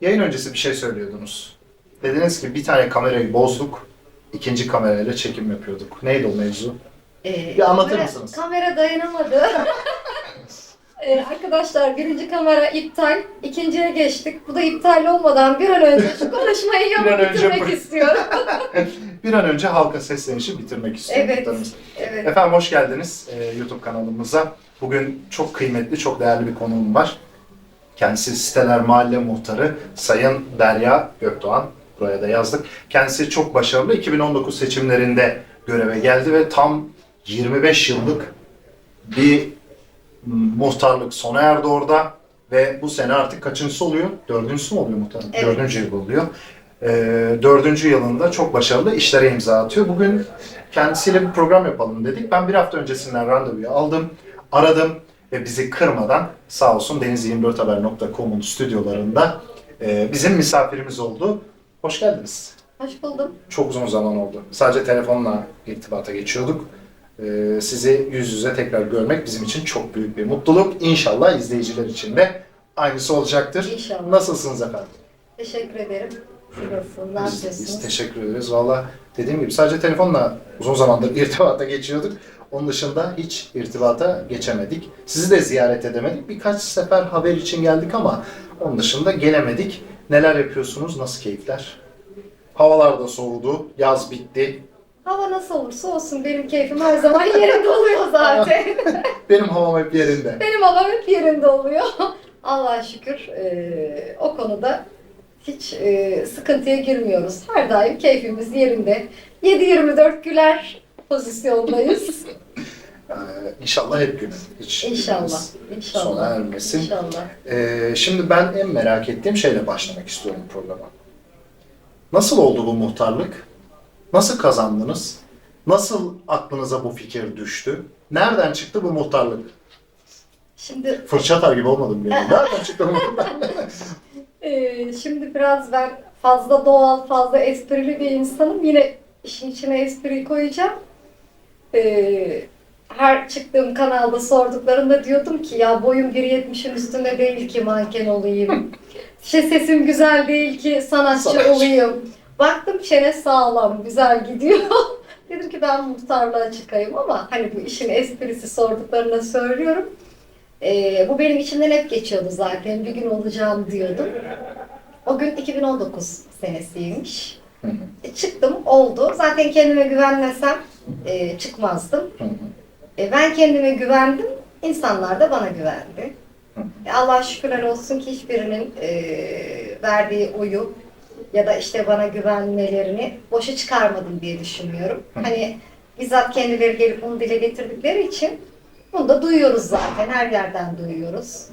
Yayın öncesi bir şey söylüyordunuz. Dediniz ki bir tane kamerayı bozduk, ikinci kamerayla çekim yapıyorduk. Neydi o mevzu? Ee, Bir anlatır kamera- mısınız? Kamera dayanamadı. Ee, arkadaşlar birinci kamera iptal, ikinciye geçtik. Bu da iptal olmadan bir an önce şu konuşmayı önce bitirmek bu- istiyorum. Bir an önce halka seslenişi bitirmek istiyorum. Evet. evet. Efendim hoş geldiniz e, YouTube kanalımıza. Bugün çok kıymetli, çok değerli bir konuğum var. Kendisi Siteler Mahalle Muhtarı Sayın Derya Gökdoğan. Buraya da yazdık. Kendisi çok başarılı. 2019 seçimlerinde göreve geldi ve tam 25 yıllık bir muhtarlık sona erdi orada. Ve bu sene artık kaçıncısı oluyor? Dördüncüsü mü oluyor muhtarım? Evet. Dördüncü yıl oluyor. Ee, dördüncü yılında çok başarılı işlere imza atıyor. Bugün kendisiyle bir program yapalım dedik. Ben bir hafta öncesinden randevuyu aldım, aradım ve bizi kırmadan sağ olsun deniz24haber.com'un stüdyolarında e, bizim misafirimiz oldu. Hoş geldiniz. Hoş buldum. Çok uzun zaman oldu. Sadece telefonla irtibata geçiyorduk. Ee, sizi yüz yüze tekrar görmek bizim için çok büyük bir mutluluk. İnşallah izleyiciler için de aynısı olacaktır. İnşallah. Nasılsınız efendim? Teşekkür ederim. Siz nasılsınız? Ne Biz, biz teşekkür ederiz. Valla dediğim gibi sadece telefonla uzun zamandır irtibata geçiyorduk. Onun dışında hiç irtibata geçemedik. Sizi de ziyaret edemedik. Birkaç sefer haber için geldik ama onun dışında gelemedik. Neler yapıyorsunuz? Nasıl keyifler? Havalar da soğudu. Yaz bitti. Hava nasıl olursa olsun benim keyfim her zaman yerinde oluyor zaten. Benim havam hep yerinde. benim havam hep yerinde oluyor. Allah'a şükür eee, o konuda hiç eee, sıkıntıya girmiyoruz. Her daim keyfimiz yerinde. 7-24 güler pozisyondayız. Ee, inşallah hep gün. Hiç İnşallah. İnşallah. Sona ermesin. İnşallah. Ee, şimdi ben en merak ettiğim şeyle başlamak istiyorum programa. Nasıl oldu bu muhtarlık? Nasıl kazandınız? Nasıl aklınıza bu fikir düştü? Nereden çıktı bu muhtarlık? Şimdi Fırça atar gibi olmadım benim. Nereden çıktı bu muhtarlık? Ee, şimdi biraz ben fazla doğal, fazla esprili bir insanım. Yine işin içine espri koyacağım. Ee, her çıktığım kanalda sorduklarında diyordum ki ya boyum 1.70'in üstünde değil ki manken olayım. İşte sesim güzel değil ki sanatçı Sanatçı. olayım. Baktım çene sağlam, güzel gidiyor. Dedim ki ben muhtarlığa çıkayım ama hani bu işin esprisi sorduklarına söylüyorum. Ee, bu benim içimden hep geçiyordu zaten. Bir gün olacağım diyordum. O gün 2019 senesiymiş. E, çıktım, oldu. Zaten kendime güvenmesem e, çıkmazdım. hı hı. E, ben kendime güvendim, insanlar da bana güvendi. Hı. E, Allah şükürler olsun ki hiçbirinin e, verdiği oyu ya da işte bana güvenmelerini boşa çıkarmadım diye düşünüyorum. Hı. Hani bizzat kendileri gelip bunu dile getirdikleri için bunu da duyuyoruz zaten, her yerden duyuyoruz.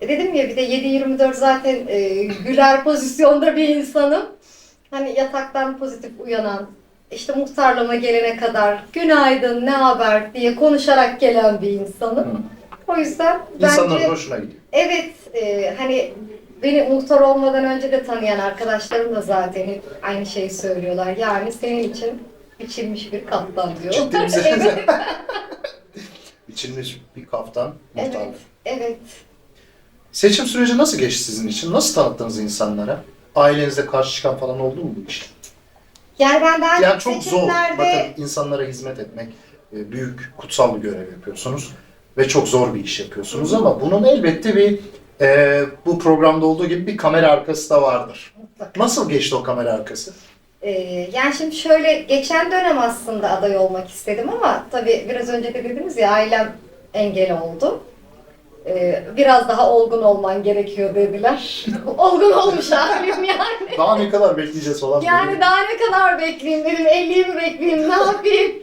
E, dedim ya bir de 7-24 zaten e, güler pozisyonda bir insanım. Hani yataktan pozitif uyanan, işte muhtarlığıma gelene kadar günaydın, ne haber diye konuşarak gelen bir insanım. Hı. O yüzden İnsanların bence hoşuna gidiyor. evet e, hani beni muhtar olmadan önce de tanıyan arkadaşlarım da zaten hep aynı şeyi söylüyorlar. Yani senin için biçilmiş bir kaptan diyor. Ciddi misiniz? evet, İçilmiş bir kaftan muhtarlık. evet, evet. Seçim süreci nasıl geçti sizin için? Nasıl tanıttınız insanlara? Ailenizde karşı çıkan falan oldu mu bu iş? Yani ben daha Yani çok zor. seçimlerde Bakın insanlara hizmet etmek e, büyük, kutsal bir görev yapıyorsunuz. Ve çok zor bir iş yapıyorsunuz ama bunun elbette bir e, bu programda olduğu gibi bir kamera arkası da vardır. mutlaka. Nasıl geçti o kamera arkası? Ee, yani şimdi şöyle geçen dönem aslında aday olmak istedim ama tabii biraz önce de dediniz ya ailem engel oldu. Ee, biraz daha olgun olman gerekiyor dediler. olgun olmuş halim yani. Daha ne kadar bekleyeceğiz falan. Yani böyle. daha ne kadar bekleyeyim dedim 50'yi mi bekleyeyim ne yapayım.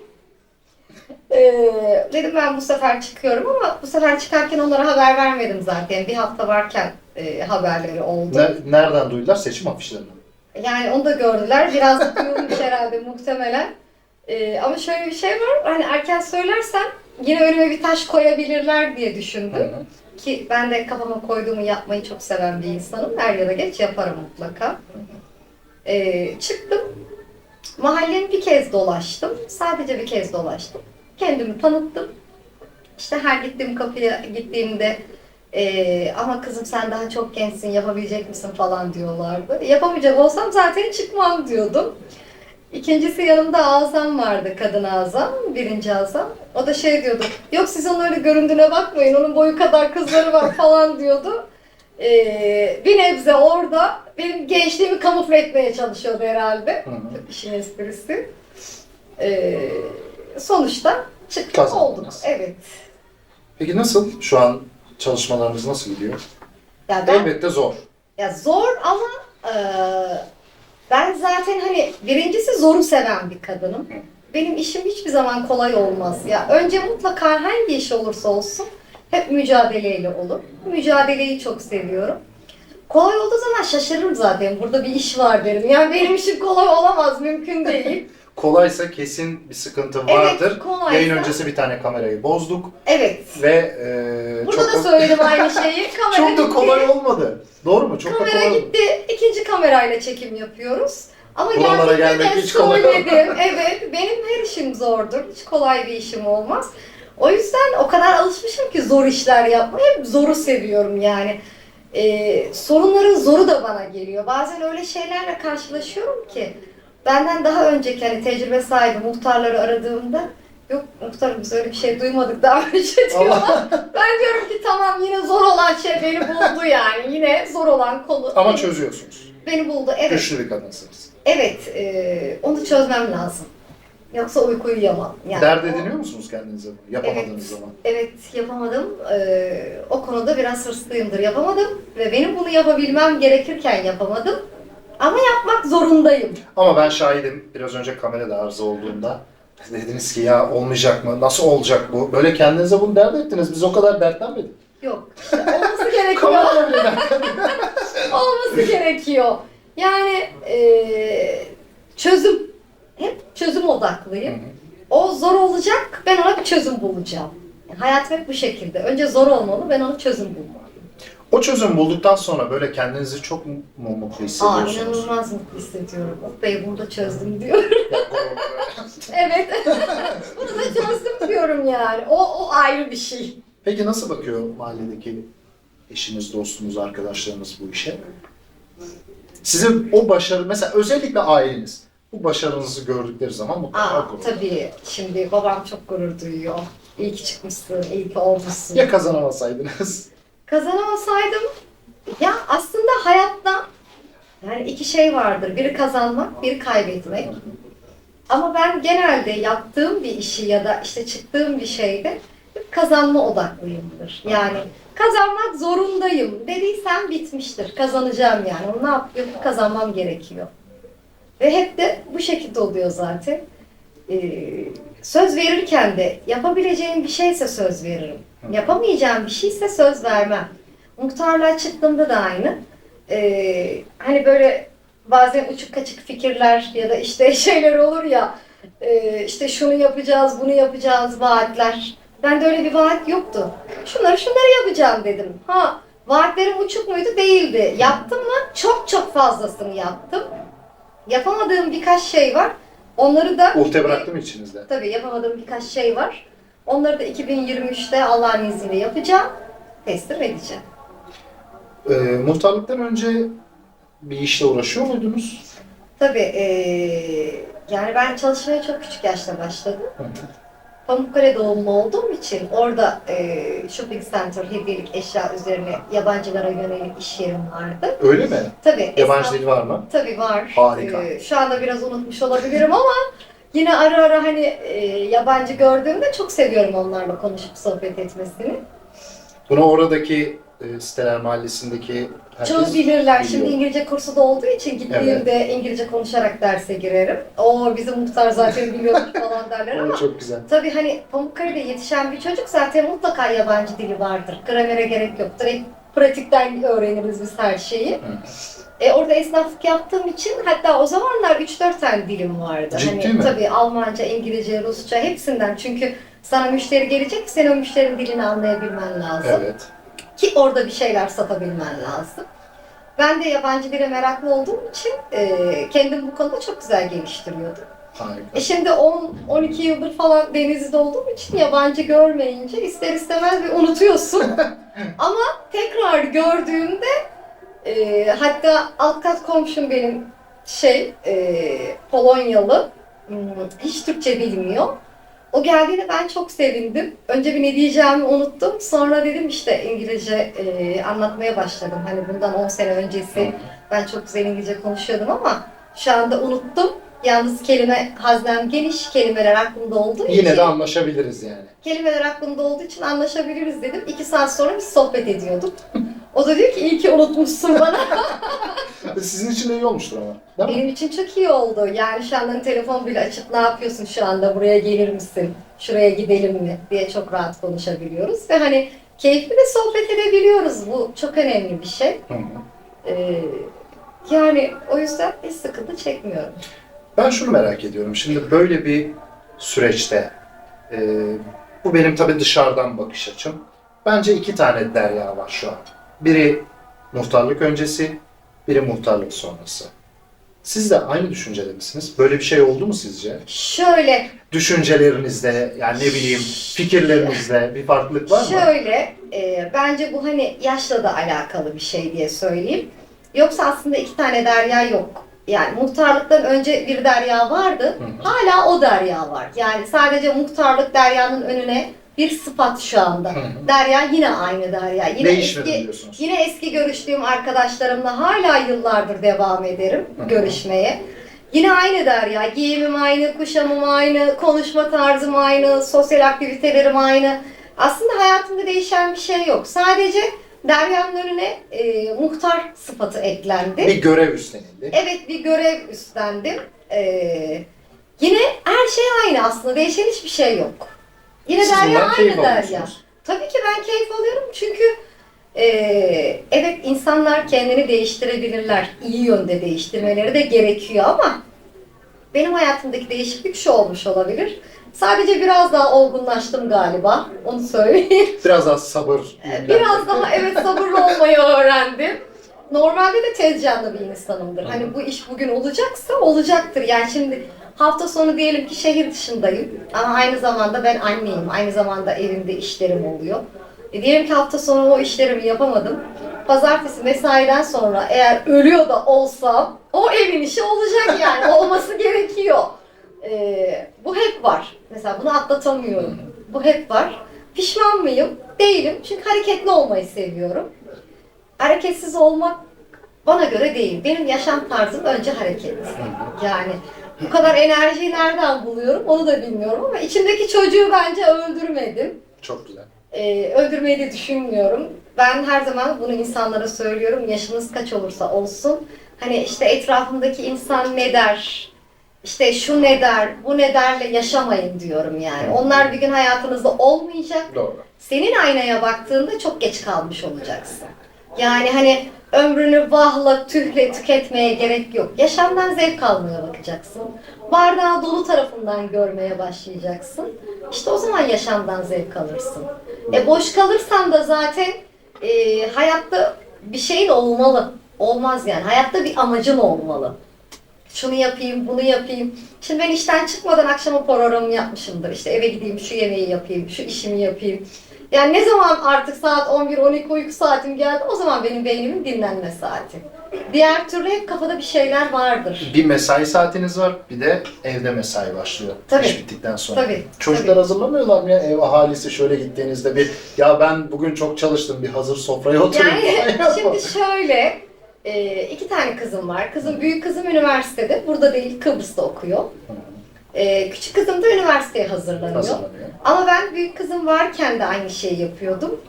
Ee, dedim ben bu sefer çıkıyorum ama bu sefer çıkarken onlara haber vermedim zaten. Bir hafta varken e, haberleri oldu. Ne- nereden duydular? Seçim afişlerinden. Yani onu da gördüler. Biraz duyulmuş herhalde muhtemelen. Ee, ama şöyle bir şey var. Hani erken söylersem yine önüme bir taş koyabilirler diye düşündüm. hı. Ki ben de kafama koyduğumu yapmayı çok seven bir insanım. Er ya da geç yaparım mutlaka. Ee, çıktım. Mahallemi bir kez dolaştım. Sadece bir kez dolaştım. Kendimi tanıttım. İşte her gittiğim kapıya gittiğimde Ee, ama kızım sen daha çok gençsin yapabilecek misin falan diyorlardı. Yapamayacak olsam zaten çıkmam diyordum. İkincisi yanımda Azam vardı, kadın Azam, birinci Azam. O da şey diyordu, yok siz onun öyle göründüğüne bakmayın, onun boyu kadar kızları var falan diyordu. Ee, bir nebze orada benim gençliğimi kamufle etmeye çalışıyordu herhalde. Hı hı. İşin esprisi. Ee, sonuçta çıktık Kazandınız. olduk. Evet. Peki nasıl? Şu an çalışmalarınız nasıl gidiyor? Ya ben Elbette zor. Ya zor ama e, ben zaten hani birincisi zoru seven bir kadınım. Benim işim hiçbir zaman kolay olmaz. Ya önce mutlaka hangi iş olursa olsun hep mücadeleyle olur. Mücadeleyi çok seviyorum. Kolay olduğu zaman şaşırırım zaten. Burada bir iş var derim. Yani benim işim kolay olamaz, mümkün değil. Kolaysa kesin bir sıkıntı vardır. Evet, kolaysa. Yayın öncesi bir tane kamerayı bozduk Evet. ve e, Burada çok da söyledim aynı şeyi. Kamera çok da gitti. kolay olmadı. Doğru mu? Çok da Kamera kolay olmadı. gitti. İkinci kamerayla çekim yapıyoruz. Ama Buralara gelmek de hiç kolay söyledim. evet, benim her işim zordur. Hiç kolay bir işim olmaz. O yüzden o kadar alışmışım ki zor işler yapmaya. Hep zoru seviyorum yani. Ee, sorunların zoru da bana geliyor. Bazen öyle şeylerle karşılaşıyorum ki benden daha önceki hani tecrübe sahibi muhtarları aradığımda yok muhtarım biz öyle bir şey duymadık daha önce diyorlar. Allah. Ben diyorum ki tamam yine zor olan şey beni buldu yani. Yine zor olan konu. Ama beni, çözüyorsunuz. beni buldu. Evet. Güçlü bir kadınsınız. Evet. e, onu çözmem lazım. Yoksa uyku uyuyamam. Yani Dert o- ediniyor musunuz kendinize bunu? Yapamadığınız Evet. zaman. Evet yapamadım. E, o konuda biraz hırslıyımdır. Yapamadım. Ve benim bunu yapabilmem gerekirken yapamadım. Ama yapmak zorundayım. Ama ben şahidim. Biraz önce kamerada arıza olduğunda. Dediniz ki ya olmayacak mı? Nasıl olacak bu? Böyle kendinize bunu dert ettiniz. Biz o kadar dertlenmedik. Yok. işte olması gerekiyor. Kamerada bile dertlendik. olması gerekiyor. Yani e, çözüm. Hep çözüm odaklıyım. O zor olacak, ben ona bir çözüm bulacağım. Yani hayatım hep bu şekilde. Önce zor olmalı, ben ona çözüm bulmalıyım. O çözüm bulduktan sonra böyle kendinizi çok mu mutlu Aa, hissediyorsunuz? inanılmaz mutlu hissediyorum. Oh bey burada çözdüm diyor. evet. Bunu da çözdüm diyorum yani. O, o ayrı bir şey. Peki nasıl bakıyor mahalledeki eşiniz, dostunuz, arkadaşlarınız bu işe? Sizin o başarı, mesela özellikle aileniz bu başarınızı gördükleri zaman mutlaka Aa, gurur. tabii. Şimdi babam çok gurur duyuyor. İyi ki çıkmışsın, iyi ki olmuşsun. Ya kazanamasaydınız? Kazanamasaydım ya aslında hayatta yani iki şey vardır. Biri kazanmak, biri kaybetmek. Ama ben genelde yaptığım bir işi ya da işte çıktığım bir şeyde kazanma odaklıyımdır. Yani kazanmak zorundayım dediysem bitmiştir. Kazanacağım yani. Onu ne yapıyorum? Kazanmam gerekiyor. Ve hep de bu şekilde oluyor zaten. Ee, söz verirken de yapabileceğim bir şeyse söz veririm. Yapamayacağım bir şeyse söz vermem. Muhtarlığa çıktığımda da aynı. Ee, hani böyle bazen uçuk kaçık fikirler ya da işte şeyler olur ya e, işte şunu yapacağız, bunu yapacağız vaatler. Bende öyle bir vaat yoktu. Şunları şunları yapacağım dedim. Ha vaatlerim uçuk muydu? Değildi. Yaptım mı? Çok çok fazlasını yaptım. Yapamadığım birkaç şey var. Onları da Uhte bıraktı mı içinizde? Tabii yapamadığım birkaç şey var. Onları da 2023'te Allah'ın izniyle yapacağım. Teslim edeceğim. Ee, muhtarlıktan önce bir işle uğraşıyor muydunuz? Tabii eee, yani ben çalışmaya çok küçük yaşta başladım. Pamukkale doğumlu olduğum için orada eee, shopping center, hediyelik eşya üzerine yabancılara yönelik iş yerim vardı. Öyle mi? Tabii Yabancı esnaf- dil var mı? Tabii var. Harika. Ee, şu anda biraz unutmuş olabilirim ama yine ara ara hani e, yabancı gördüğümde çok seviyorum onlarla konuşup sohbet etmesini. Bunu oradaki e, siteler mahallesindeki herkes Çoğu bilirler. biliyor. Şimdi İngilizce kursu da olduğu için gittiğimde İngilizce konuşarak derse girerim. O bizim muhtar zaten biliyormuş falan derler ama O çok güzel. tabii hani Pamukkale'de yetişen bir çocuk zaten mutlaka yabancı dili vardır. Gramere gerek yok. Direkt pratikten öğreniriz biz her şeyi. E, orada esnaflık yaptığım için hatta o zamanlar 3-4 tane dilim vardı. Ciddi hani, mi? Tabii Almanca, İngilizce, Rusça hepsinden. Çünkü sana müşteri gelecek, sen o müşterinin dilini anlayabilmen lazım. Evet. Ki orada bir şeyler satabilmen lazım. Ben de yabancı dile meraklı olduğum için e, kendim bu konuda çok güzel geliştiriyordum. Harika. E şimdi 10-12 yıldır falan denizde olduğum için yabancı görmeyince ister istemez bir unutuyorsun. Ama tekrar gördüğümde e, hatta alt kat komşum benim şey e, Polonyalı Hmm, hiç Türkçe bilmiyor. O geldiğinde ben çok sevindim. Önce bir ne diyeceğimi unuttum. Sonra dedim işte İngilizce e, anlatmaya başladım. Hani bundan 10 sene öncesi ben çok güzel İngilizce konuşuyordum ama şu anda unuttum. Yalnız kelime haznem geniş, kelimeler aklımda olduğu için. Yine de anlaşabiliriz yani. Kelimeler aklımda olduğu için anlaşabiliriz dedim. İki saat sonra biz sohbet ediyorduk. O da diyor ki iyi ki unutmuşsun bana. Sizin için de iyi olmuştur ama. Değil mi? Benim için çok iyi oldu. Yani şu anda telefon bile açıp ne yapıyorsun şu anda buraya gelir misin? Şuraya gidelim mi? diye çok rahat konuşabiliyoruz. Ve hani keyifli de sohbet edebiliyoruz. Bu çok önemli bir şey. Hı hı. Ee, yani o yüzden hiç sıkıntı çekmiyorum. Ben şunu merak ediyorum. Şimdi böyle bir süreçte e, bu benim tabii dışarıdan bakış açım. Bence iki tane derya var şu an. Biri muhtarlık öncesi, biri muhtarlık sonrası. Siz de aynı düşüncede misiniz? Böyle bir şey oldu mu sizce? Şöyle Düşüncelerinizde, yani ne bileyim fikirlerinizde bir farklılık var mı? Şöyle, e, bence bu hani yaşla da alakalı bir şey diye söyleyeyim. Yoksa aslında iki tane derya yok. Yani muhtarlıktan önce bir derya vardı, Hı hala o derya var. Yani sadece muhtarlık deryanın önüne bir sıfat şu anda. Hı hı. Derya yine aynı derya. Yine Değişmedi eski, diyorsunuz. Yine eski görüştüğüm arkadaşlarımla hala yıllardır devam ederim Hı hı. görüşmeye. Yine aynı derya. Giyimim aynı, kuşamım aynı, konuşma tarzım aynı, sosyal aktivitelerim aynı. Aslında hayatımda değişen bir şey yok. Sadece deryanın önüne e, muhtar sıfatı eklendi. Bir görev üstlenildi. Evet bir görev üstlendim. E, yine her şey aynı aslında. Değişen hiçbir şey yok. Yine Siz derya bundan keyif aynı derya. alıyorsunuz. Tabii ki ben keyif alıyorum çünkü e, evet insanlar kendini değiştirebilirler. İyi yönde değiştirmeleri de gerekiyor ama benim hayatımdaki değişiklik şu olmuş olabilir. Sadece biraz daha olgunlaştım galiba. Onu söyleyeyim. Biraz daha sabır. Biraz daha evet sabırlı olmayı öğrendim. Normalde de tez canlı bir insanımdır. Hani bu iş bugün olacaksa olacaktır. Yani şimdi hafta sonu diyelim ki şehir dışındayım. Ama aynı zamanda ben anneyim. Aynı zamanda evimde işlerim oluyor. E diyelim ki hafta sonu o işlerimi yapamadım. Pazartesi mesaiden sonra eğer ölüyor da olsam o evin işi olacak yani. Olması gerekiyor. Ee, bu hep var. Mesela bunu atlatamıyorum. Bu hep var. Pişman mıyım? Değilim. Çünkü hareketli olmayı seviyorum. Hareketsiz olmak bana göre değil. Benim yaşam tarzım önce hareket. Yani bu kadar enerjiyi nereden buluyorum onu da bilmiyorum ama içimdeki çocuğu bence öldürmedim. Çok güzel. Ee, öldürmeyi de düşünmüyorum. Ben her zaman bunu insanlara söylüyorum. Yaşınız kaç olursa olsun. Hani işte etrafımdaki insan ne der, işte şu ne der, bu ne derle yaşamayın diyorum yani. Onlar bir gün hayatınızda olmayacak. Doğru. Senin aynaya baktığında çok geç kalmış olacaksın. Yani hani ömrünü vahla, tühle tüketmeye gerek yok. Yaşamdan zevk almaya bakacaksın. Bardağı dolu tarafından görmeye başlayacaksın. İşte o zaman yaşamdan zevk alırsın. E boş kalırsan da zaten e, hayatta bir şeyin olmalı. Olmaz yani. Hayatta bir amacın olmalı. Şunu yapayım, bunu yapayım. Şimdi ben işten çıkmadan akşama programımı yapmışımdır. İşte eve gideyim, şu yemeği yapayım, şu işimi yapayım. Yani ne zaman artık saat 11-12 uyku saatim geldi o zaman benim beynimin dinlenme saati. Diğer türlü hep kafada bir şeyler vardır. Bir mesai saatiniz var, bir de evde mesai başlıyor. Tabii. İş bittikten sonra. Tabii. Çocuklar tabii. hazırlamıyorlar mı ya ev ahalisi şöyle gittiğinizde bir ya ben bugün çok çalıştım bir hazır sofraya oturayım Yani şimdi şöyle e, iki tane kızım var. Kızım büyük kızım üniversitede. Burada değil Kıbrıs'ta okuyor. E, küçük kızım da üniversiteye hazırlanıyor. hazırlanıyor. Ama ben büyük kızım varken de aynı şeyi yapıyordum.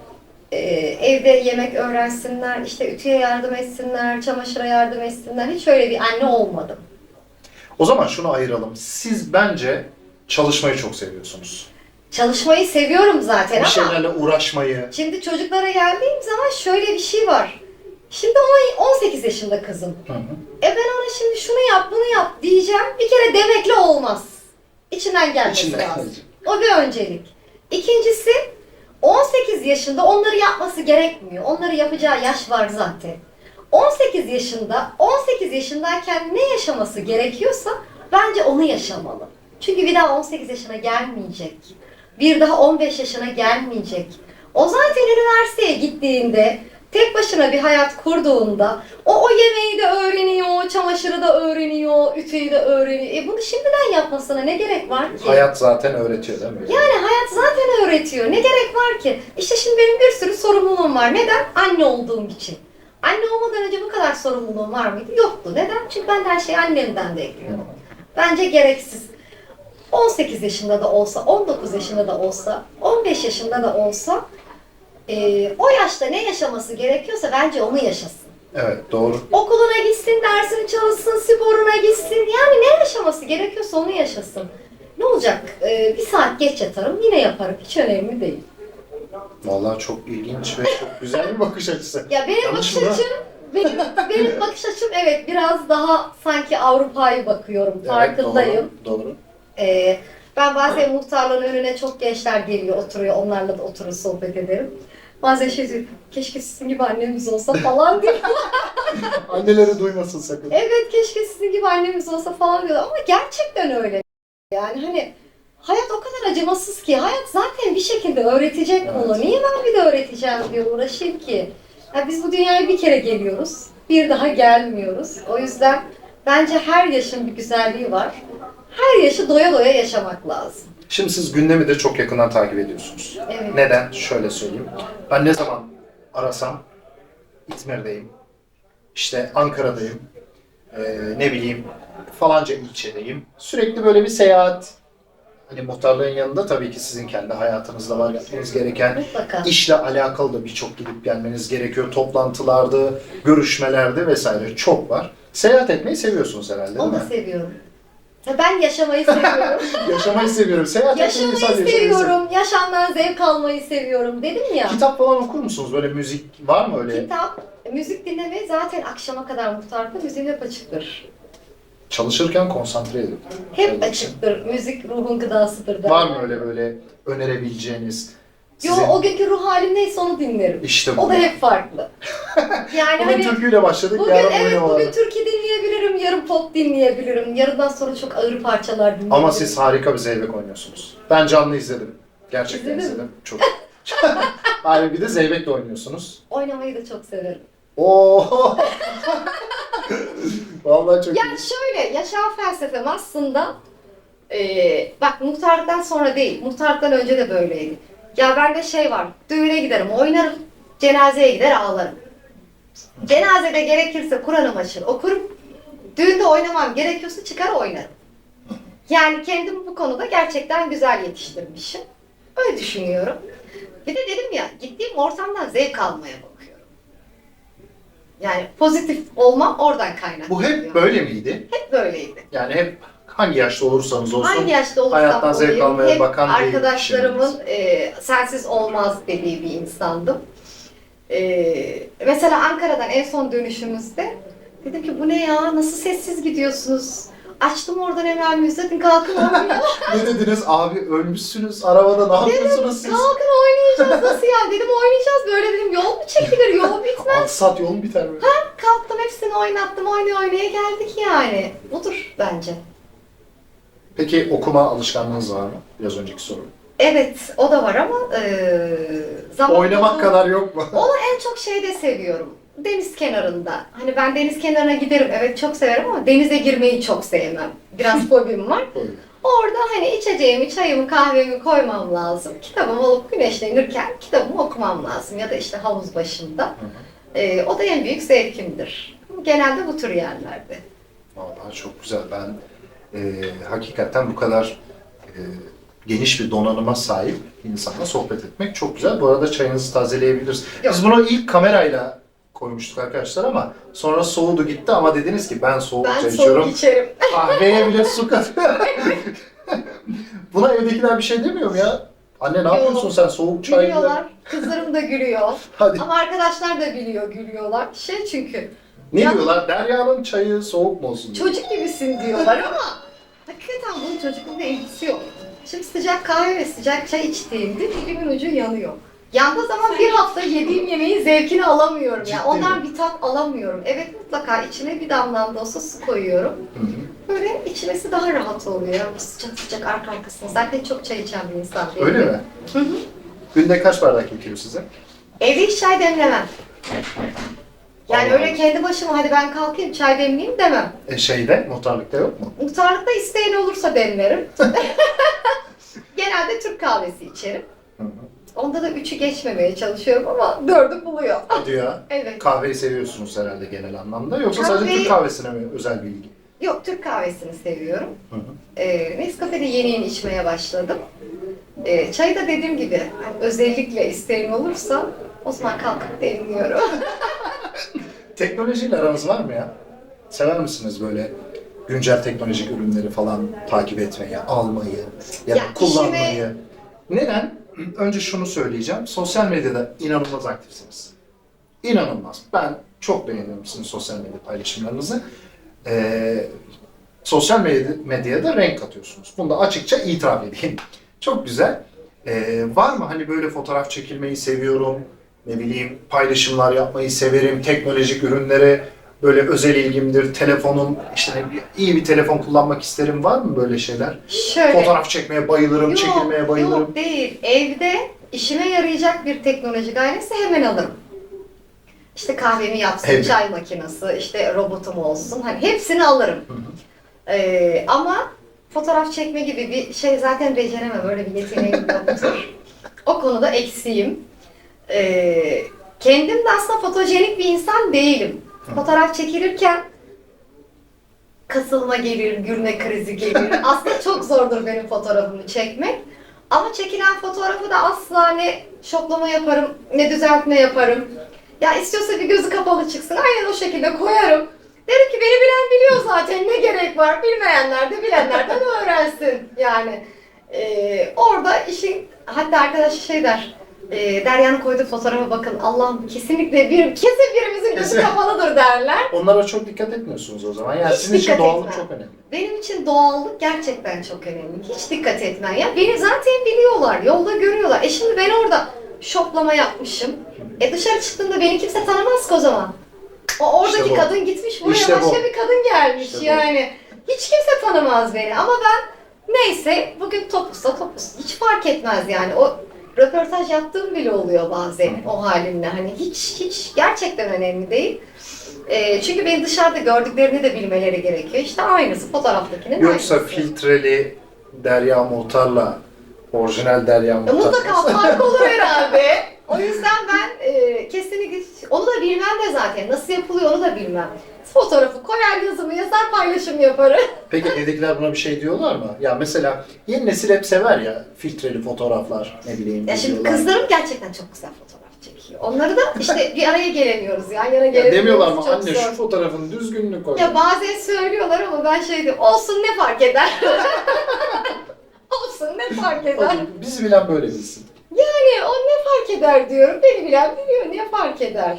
Ee, evde yemek öğrensinler, işte ütüye yardım etsinler, çamaşıra yardım etsinler. Hiç öyle bir anne olmadım. O zaman şunu ayıralım. Siz bence çalışmayı çok seviyorsunuz. Çalışmayı seviyorum zaten Bir ama şeylerle uğraşmayı. şimdi çocuklara geldiğim zaman şöyle bir şey var. Şimdi on- 18 yaşında kızım. Hı hı. E ben ona şimdi şunu yap, bunu yap diyeceğim. Bir kere demekle olmaz. İçinden gelmesi İçinden lazım. gelecek. O bir öncelik. İkincisi 18 yaşında onları yapması gerekmiyor. Onları yapacağı yaş var zaten. 18 yaşında, 18 yaşındayken ne yaşaması gerekiyorsa bence onu yaşamalı. Çünkü bir daha 18 yaşına gelmeyecek. Bir daha 15 yaşına gelmeyecek. O zaten üniversiteye gittiğinde tek başına bir hayat kurduğunda o o yemeği de öğreniyor, çamaşırı da öğreniyor, ütüyü de öğreniyor. E bunu şimdiden yapmasına ne gerek var ki? Hayat zaten öğretiyor değil mi? Yani hayat zaten öğretiyor. Ne gerek var ki? İşte şimdi benim bir sürü sorumluluğum var. Neden? Anne olduğum için. Anne olmadan önce bu kadar sorumluluğum var mıydı? Yoktu. Neden? Çünkü ben her şeyi annemden bekliyorum. Bence gereksiz. 18 yaşında da olsa, 19 yaşında da olsa, 15 yaşında da olsa eee, o yaşta ne yaşaması gerekiyorsa bence onu yaşasın. Evet doğru. Okuluna gitsin, dersini çalışsın, sporuna gitsin. Yani ne yaşaması gerekiyorsa onu yaşasın. Ne olacak? Ee, bir saat geç yatarım, yine yaparım. Hiç önemli değil. Vallahi çok ilginç ve çok güzel bir bakış açısı. Ya benim Yanlış bakış mı? açım, benim, benim bakış açım evet biraz daha sanki Avrupa'yı bakıyorum. Farkındayım. Evet, doğru. doğru. Ee, ben bazen muhtarlığın önüne çok gençler geliyor, oturuyor. Onlarla da oturur sohbet ederim. Bazen şey diyor, keşke sizin gibi annemiz olsa falan diyor. Anneleri duymasın sakın. Evet keşke sizin gibi annemiz olsa falan diyorlar ama gerçekten öyle. Yani hani hayat o kadar acımasız ki hayat zaten bir şekilde öğretecek Evet. bunu. Niye ben bir de öğreteceğim diye uğraşayım ki? Ya biz bu dünyaya bir kere geliyoruz. Bir daha gelmiyoruz. O yüzden bence her yaşın bir güzelliği var. Her yaşı doya doya yaşamak lazım. Şimdi siz gündemi de çok yakından takip ediyorsunuz. Evet. Neden? Şöyle söyleyeyim. Ben ne zaman arasam İzmir'deyim, işte Ankara'dayım, eee, ne bileyim falanca ilçedeyim. Sürekli böyle bir seyahat. Hani muhtarlığın yanında tabii ki sizin kendi hayatınızda var yapmanız gereken Mutlaka. işle alakalı da birçok gidip gelmeniz gerekiyor. Toplantılarda, görüşmelerde vesaire çok var. Seyahat etmeyi seviyorsunuz herhalde değil Onu da mi? seviyorum. Ben yaşamayı seviyorum. Yaşamayı seviyorum. Seyahat yaşamayı insan seviyorum. Yaşamdan zevk almayı seviyorum. Dedim ya. Kitap falan okur musunuz? Böyle müzik var mı öyle? Kitap, müzik dinleme zaten akşama kadar muhtarda müziğim hep açıktır. Çalışırken konsantre edin. Hep açıktır. Müzik ruhun gıdasıdır da. Var mı öyle böyle önerebileceğiniz? Yo Sizin... o günkü ruh halim neyse onu dinlerim. İşte bu. O da hep farklı. Yani Bugün hani türküyle başladık, bugün yarın evet böyle bugün türkü dinleyebilirim, yarın pop dinleyebilirim. Yarından sonra çok ağır parçalar dinleyebilirim. Ama siz harika bir zeybek oynuyorsunuz. Ben canlı izledim. Gerçekten İzledin mi? izledim. Çok. Hayır bir de zeybek de oynuyorsunuz. oynamayı da çok severim. Oo. Vallahi çok Yani iyi. şöyle yaşam felsefem aslında eee, bak muhtarlıktan sonra değil, muhtarlıktan önce de böyleydi. Ya bende şey var, düğüne giderim, oynarım, cenazeye gider ağlarım. Cenazede gerekirse Kur'an'ımı açır, okurum. Düğünde oynamam gerekiyorsa çıkar oynarım. Yani kendimi bu konuda gerçekten güzel yetiştirmişim. Öyle düşünüyorum. Bir de dedim ya, gittiğim ortamdan zevk almaya bakıyorum. Yani pozitif olmam oradan kaynaklanıyor. Bu hep böyle miydi? Hep böyleydi. Yani hep hangi yaşta olursanız olsun. Hangi yaşta olursam hayattan zevk olayım, almaya hep bakan arkadaşlarımın e, sensiz olmaz dediği bir insandım. E, mesela Ankara'dan en son dönüşümüzde dedim ki bu ne ya nasıl sessiz gidiyorsunuz? Açtım oradan hemen müzik kalkın oynayın. ne dediniz? Abi ölmüşsünüz arabada ne yapıyorsunuz siz? kalkın oynayacağız nasıl ya dedim oynayacağız böyle dedim yol mu çekilir yol bitmez. 6 saat yol mu biter mi? Kalktım hepsini oynattım oynaya oynaya geldik yani. Budur bence. Peki okuma alışkanlığınız var mı? Biraz önceki soru. Evet o da var ama e, zaman Oynamak olduğu- kadar yok mu? Onu en çok şeyde seviyorum. Deniz kenarında. Hani ben deniz kenarına giderim. Evet çok severim ama denize girmeyi çok sevmem. Biraz fobim var. Orada hani içeceğimi, çayımı, kahvemi koymam lazım. Kitabımı alıp güneşlenirken kitabımı okumam lazım. Ya da işte havuz başında. Ee, o da en büyük zevkimdir. Genelde bu tür yerlerde. Vallahi çok güzel. Ben e, hakikaten bu kadar e, geniş bir donanıma sahip insanla sohbet etmek çok güzel. Bu arada çayınızı tazeleyebiliriz. Biz bunu ilk kamerayla koymuştuk arkadaşlar ama sonra soğudu gitti ama dediniz ki ben soğuk Ben çay soğuk içiyorum. içerim. Kahveye bile su katıyor. Buna evdekiler bir şey demiyor mu ya? Anne ne yapıyorsun sen soğuk çayla? Gülüyorlar. Kızlarım da gülüyor. Hadi. Ama arkadaşlar da biliyor, gülüyorlar. Şey çünkü Ne Ya- diyorlar? Derya'nın çayı soğuk mu olsun? diyor. Çocuk gibisin diyorlar ama hakikaten bunun çocuklukla ilgisi yok. Şimdi sıcak kahve ve sıcak çay içtiğimde dilimin ucu yanıyor. Yandığı zaman bir hafta yediğim yemeğin zevkini alamıyorum. Ciddi Yani ondan mi? bir tat alamıyorum. Evet mutlaka içine bir damla da olsa su koyuyorum. Hı hı. Böyle içmesi daha rahat oluyor. Sıcak sıcak arka arkasına. Zaten çok çay içen bir insan değilim. Öyle mi? Hı hı. Günde kaç bardak yetiyor size? Evde hiç çay demlemem. Yani öyle kendi başıma hadi ben kalkayım çay demleyeyim demem. E şeyde, muhtarlıkta yok mu? Muhtarlıkta isteyen olursa demlerim. Genelde Türk kahvesi içerim. Hı hı. Onda da üçü geçmemeye çalışıyorum ama dördü buluyor. Hadi ya. Evet. Kahveyi seviyorsunuz herhalde genel anlamda. Yoksa Kahveyi- sadece Türk kahvesine mi özel bir ilgi? Yok Türk kahvesini seviyorum. Hı hı. Ee, Nescafe'de yeni yeni içmeye başladım. Ee, çayı da dediğim gibi hani özellikle isteğin olursa o zaman kalkıp demliyorum. Teknolojiyle aranız var mı ya? Sever misiniz böyle güncel teknolojik ürünleri falan takip etmeyi, almayı ya da Ya kullanmayı? işime- Neden? Önce şunu söyleyeceğim. Sosyal medyada inanılmaz aktifsiniz. İnanılmaz. Ben çok beğeniyorum sizin sosyal medya paylaşımlarınızı. Ee, sosyal medya, medyaya da renk katıyorsunuz. Bunu da açıkça itiraf edeyim. Çok güzel. Ee, var mı hani böyle fotoğraf çekilmeyi seviyorum, ne bileyim paylaşımlar yapmayı severim, teknolojik ürünlere böyle özel ilgimdir, telefonum, işte iyi bir telefon kullanmak isterim. Var mı böyle şeyler? Şöyle. Fotoğraf çekmeye bayılırım, çekilmeye bayılırım. Yok değil. Evde işime yarayacak bir teknoloji gayresi hemen alırım. İşte kahvemi yapsın, Evet. çay makinesi, işte robotum olsun. Hani hepsini alırım. Hı hı. Ee, ama fotoğraf çekme gibi bir şey zaten beceremem. Öyle bir yeteneğim yoktur. o konuda eksiğim. Ee, kendim de aslında fotojenik bir insan değilim. Hı. Fotoğraf çekilirken kasılma gelir, gülme krizi gelir. Aslında çok zordur benim fotoğrafımı çekmek. Ama çekilen fotoğrafı da asla ne şoklama yaparım, ne düzeltme yaparım. Ya istiyorsa bir gözü kapalı çıksın, aynen o şekilde koyarım. Derim ki beni bilen biliyor zaten, ne gerek var? Bilmeyenler de bilenlerden öğrensin. Yani e, orada işin, hatta arkadaş şey der, e, Derya'nın koyduğu fotoğrafa bakın, Allah'ım kesinlikle bir, kesin birimizin gözü Kesin. kapalıdır derler. Onlara çok dikkat etmiyorsunuz o zaman. Yani Hiç sizin için dikkat doğallık etmem. çok önemli. Benim için doğallık gerçekten çok önemli. Hiç dikkat etmen ya. Beni zaten biliyorlar, yolda görüyorlar. E şimdi ben orada şoklama yapmışım. E dışarı çıktığımda beni kimse tanımaz ki o zaman. O oradaki İşte bu. kadın gitmiş, buraya İşte başka bu. bir kadın gelmiş İşte bu. yani. Hiç kimse tanımaz beni ama ben neyse bugün topuzsa topuz. Hiç fark etmez yani. O röportaj yaptığım bile oluyor bazen o halimle. Hani hiç hiç gerçekten önemli değil. E, çünkü beni dışarıda gördüklerini de bilmeleri gerekiyor. İşte aynısı fotoğraftakinin Yoksa aynısı. filtreli Derya Muhtar'la orijinal Derya Ya Muhtar. mutlaka fark olur herhalde. O yüzden ben e, kesinlikle onu da bilmem de zaten. Nasıl yapılıyor onu da bilmem. Fotoğrafı koyar yazımı yazar paylaşım yaparım. Peki evdekiler buna bir şey diyorlar mı? Ya mesela yeni nesil hep sever ya filtreli fotoğraflar ne bileyim. Ya şimdi videolar. kızlarım gerçekten çok güzel fotoğraf çekiyor. Onları da işte bir araya gelemiyoruz. Yan yana Ya gelemiyoruz. demiyorlar mı Çok anne zor. şu fotoğrafın düzgününü koy. Ya bazen söylüyorlar ama ben şey diyorum. Olsun ne fark eder? Olsun ne fark eder? Hadi, Bizi bilen böyle bilsin. Fark eder diyorum. Beni bilen biliyor ne fark eder.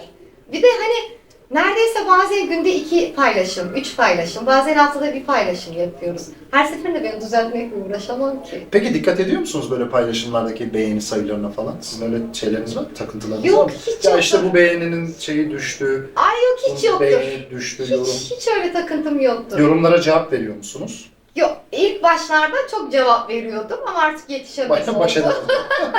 Bir de hani neredeyse bazen günde iki paylaşım, üç paylaşım, bazen haftada bir paylaşım yapıyoruz. Her seferinde ben düzeltmekle uğraşamam ki. Peki dikkat ediyor musunuz böyle paylaşımlardaki beğeni sayılarına falan? Sizin öyle şeyleriniz var mı? Takıntılarınız Yok, var mı? hiç Ya yok. işte bu beğeninin şeyi düştü. Ay yok hiç yoktur. Beğeni düştü yorum. Hiç, hiç öyle takıntım yoktur. Yorumlara cevap veriyor musunuz? Yok ilk başlarda çok cevap veriyordum ama artık yetişemez Baş, baş oldum. edemem.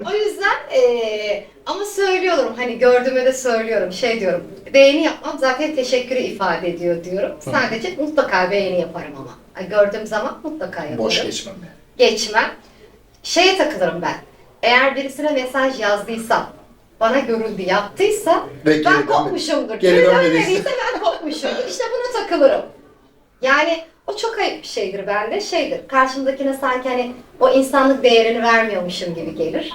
O yüzden eee, ama söylüyorum hani gördüğüme de söylüyorum şey diyorum beğeni yapmam zaten teşekkürü ifade ediyor diyorum. Hı. Sadece mutlaka beğeni yaparım ama. Gördüğüm zaman mutlaka yaparım. Boş geçmem yani. Geçmem. Şeye takılırım ben. Eğer birisine mesaj yazdıysam bana görüldü yaptıysa Ve ben dönmedi. kopmuşumdur. Geri Geri dönmediyse. dönmediyse ben kopmuşumdur. İşte buna takılırım. Yani o çok ayıp bir şeydir bende. Şeydir, karşımdakine sanki hani o insanlık değerini vermiyormuşum gibi gelir.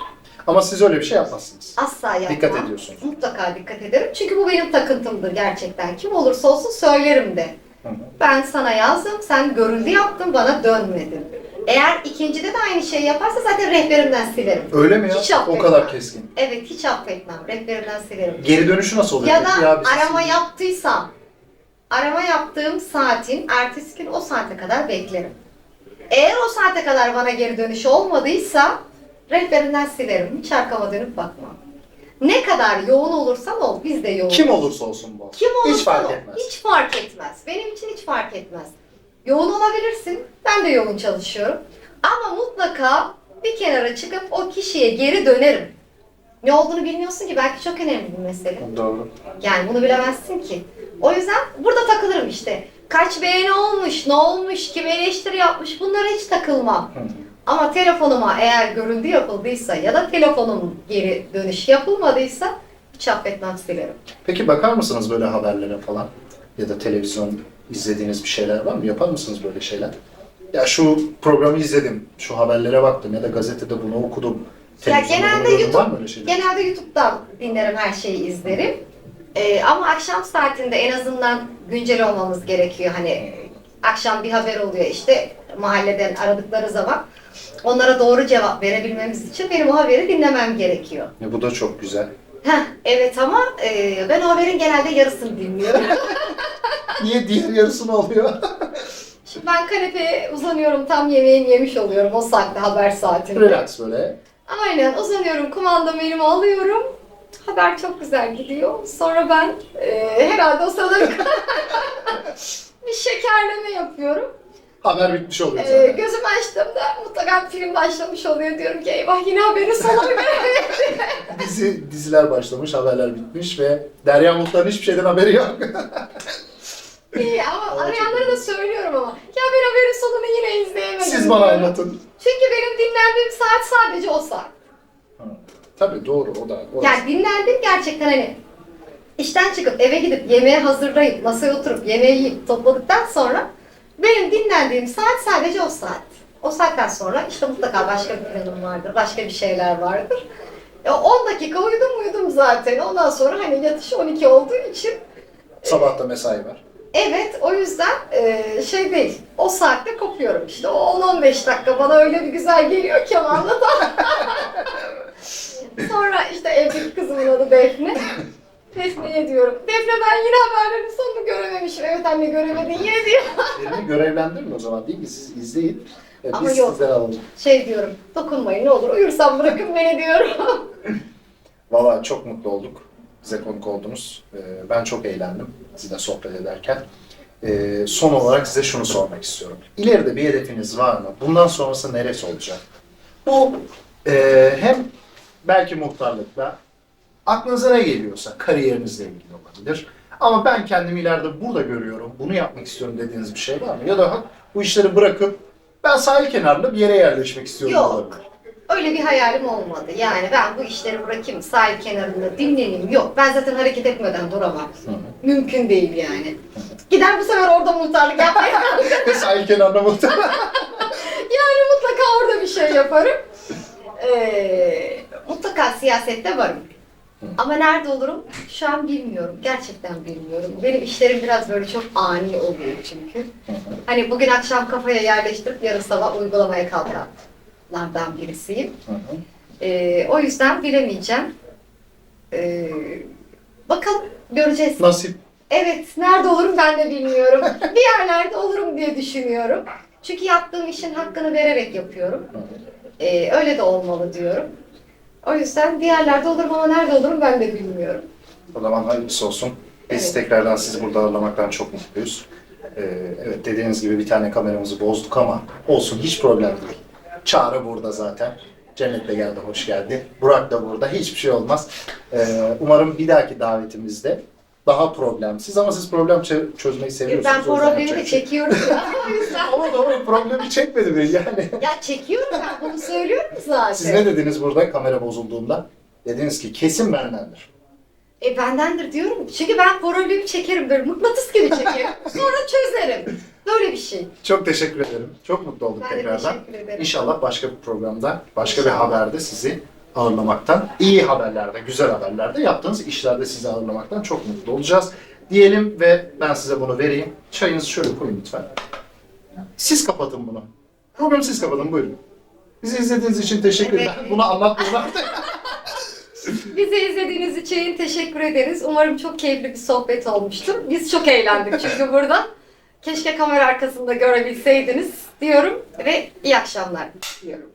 Ama siz öyle bir şey yapmazsınız. Asla yapmam. Dikkat ediyorsunuz. Mutlaka dikkat ederim. Çünkü bu benim takıntımdır gerçekten. Kim olursa olsun söylerim de. Hı hı. Ben sana yazdım, sen görüldü yaptın, bana dönmedin. Eğer ikincide de aynı şeyi yaparsa zaten rehberimden silerim. Öyle mi Hiç ya? O affetmem. kadar keskin. Evet, hiç affetmem. Rehberimden silerim. Geri dönüşü nasıl oluyor? Ya da biz- arama yaptıysam, arama yaptığım saatin ertesi gün o saate kadar beklerim. Eğer o saate kadar bana geri dönüş olmadıysa Rehberinden silerim. Hiç arkama dönüp bakmam. Ne kadar yoğun olursan ol, biz de yoğun. Kim olursa olsun bu. Kim olursa Hiç fark ol. etmez. Hiç fark etmez. Benim için hiç fark etmez. Yoğun olabilirsin. Ben de yoğun çalışıyorum. Ama mutlaka bir kenara çıkıp o kişiye geri dönerim. Ne olduğunu bilmiyorsun ki belki çok önemli bir mesele. Doğru. Yani bunu bilemezsin ki. O yüzden burada takılırım işte. Kaç beğeni olmuş, ne olmuş, kim eleştiri yapmış bunlara hiç takılmam. Hı. Ama telefonuma eğer görüntü yapıldıysa ya da telefonum geri dönüş yapılmadıysa hiç affetmem silerim. Peki bakar mısınız böyle haberlere falan? Ya da televizyon izlediğiniz bir şeyler var mı? Yapar mısınız böyle şeyler? Ya şu programı izledim, şu haberlere baktım ya da gazetede bunu okudum. Ya genelde. YouTube- var mı öyle şeyler? Genelde YouTube'dan dinlerim her şeyi izlerim. Ee, ama akşam saatinde en azından güncel olmamız gerekiyor. Hani akşam bir haber oluyor işte mahalleden aradıkları zaman onlara doğru cevap verebilmemiz için benim o haberi dinlemem gerekiyor. Ya bu da çok güzel. Heh, evet ama e, ben o haberin genelde yarısını dinliyorum. Niye diğer yarısı ne oluyor? Şimdi ben kanepeye uzanıyorum tam yemeğimi yemiş oluyorum o saatte haber saatinde. Relax böyle. Aynen uzanıyorum kumandamı elime alıyorum. Haber çok güzel gidiyor. Sonra ben e, herhalde o sırada bir, şekerleme yapıyorum. Haber bitmiş oluyor E, zaten. gözümü açtığımda mutlaka film başlamış oluyor. Diyorum ki eyvah yine haberin göremedim. Dizi, diziler başlamış, haberler bitmiş ve Derya Muhtar'ın hiçbir şeyden haberi yok. İyi ama arayanlara da söylüyorum ama. Ya ben haberin sonunu yine izleyemedim. Siz bana diyorum. anlatın. Çünkü benim dinlendiğim saat sadece o saat. Tabii doğru o da. orası. Yani dinlendim gerçekten hani işten çıkıp eve gidip yemeği hazırlayıp masaya oturup yemeği yiyip topladıktan sonra benim dinlendiğim saat sadece o saat. O saatten sonra işte mutlaka başka bir planım vardır, başka bir şeyler vardır. E, 10 dakika uyudum uyudum zaten. Ondan sonra hani yatış 12 olduğu için Sabah da mesai var. evet o yüzden e, şey değil. O saatte kopuyorum işte. O 10-15 dakika bana öyle bir güzel geliyor ki ama anlatamam. Sonra işte evdeki kızımın adı Defne. Defne'ye diyorum. Defne ben yine haberlerin sonunu görememişim. Evet anne göremedin yine diyor. Birini görevlendirin o zaman değil mi? Siz izleyin. E, Ama Biz yok. sizden alalım. Şey diyorum. Dokunmayın ne olur uyursam bırakın beni diyorum. Valla çok mutlu olduk. Bize konuk oldunuz. Ee, Ben çok eğlendim sizinle sohbet ederken. Ee, Son olarak size şunu sormak istiyorum. İleride bir hedefiniz var mı? Bundan sonrası neresi olacak? Bu e, hem belki muhtarlıkla aklınıza ne geliyorsa kariyerinizle ilgili olabilir. Ama ben kendimi ileride burada görüyorum, bunu yapmak istiyorum dediğiniz bir şey var mı? Ya da bu işleri bırakıp ben sahil kenarında bir yere yerleşmek istiyorum Yok. olabilir. Öyle bir hayalim olmadı. Yani ben bu işleri bırakayım sahil kenarında dinleneyim. Yok ben zaten hareket etmeden duramam. Mümkün değil yani. Gider bu sefer orada muhtarlık yapmaya sahil kenarında muhtemelen. Yani mutlaka orada bir şey yaparım. Ee, mutlaka siyasette varım. Ama nerede olurum şu an bilmiyorum. Gerçekten bilmiyorum. Benim işlerim biraz böyle çok ani oluyor çünkü. Hani bugün akşam kafaya yerleştirip yarın sabah uygulamaya kalkanlardan birisiyim. Hı hı. Ee, o yüzden bilemeyeceğim. Ee, bakalım göreceğiz. Nasip. Evet, nerede olurum ben de bilmiyorum. bir yerlerde olurum diye düşünüyorum. Çünkü yaptığım işin hakkını vererek yapıyorum. Ee, öyle de olmalı diyorum. O yüzden bir yerlerde olurum ama nerede olurum ben de bilmiyorum. O zaman hayırlısı olsun. Biz Evet. tekrardan sizi burada ağırlamaktan çok mutluyuz. Ee, evet dediğiniz gibi bir tane kameramızı bozduk ama olsun hiç problem değil. Çağrı burada zaten. Cennet de geldi, hoş geldi. Burak da burada, hiçbir şey olmaz. Ee, umarım bir dahaki davetimizde daha problemsiz ama siz problem çö- çözmeyi seviyorsunuz. Ben problemi de bir çekiyorum. Ama doğru problemi çekmedi mi yani? Ya çekiyorum ben bunu söylüyorum zaten. Siz ne dediniz burada kamera bozulduğunda? Dediniz ki kesin bendendir. E bendendir diyorum. Çünkü ben problemi çekerim böyle mıknatıs gibi çekerim. Sonra çözerim. Böyle bir şey. Çok teşekkür ederim. Çok mutlu olduk Ben tekrardan. İnşallah başka bir programda, başka bir İnşallah. haberde sizi ağırlamaktan, iyi haberlerde, güzel haberlerde, yaptığınız işlerde sizi ağırlamaktan çok mutlu olacağız. Diyelim ve ben size bunu vereyim. Çayınızı şöyle koyun lütfen. Siz kapatın bunu. Programı siz kapatın buyurun. Bizi izlediğiniz için teşekkür ederim. Evet. Bunu anlatmayayım artık. Bizi izlediğiniz için teşekkür ederiz. Umarım çok keyifli bir sohbet olmuştur. Biz çok eğlendik çünkü burada. Keşke kamera arkasında görebilseydiniz diyorum ve iyi akşamlar diyorum.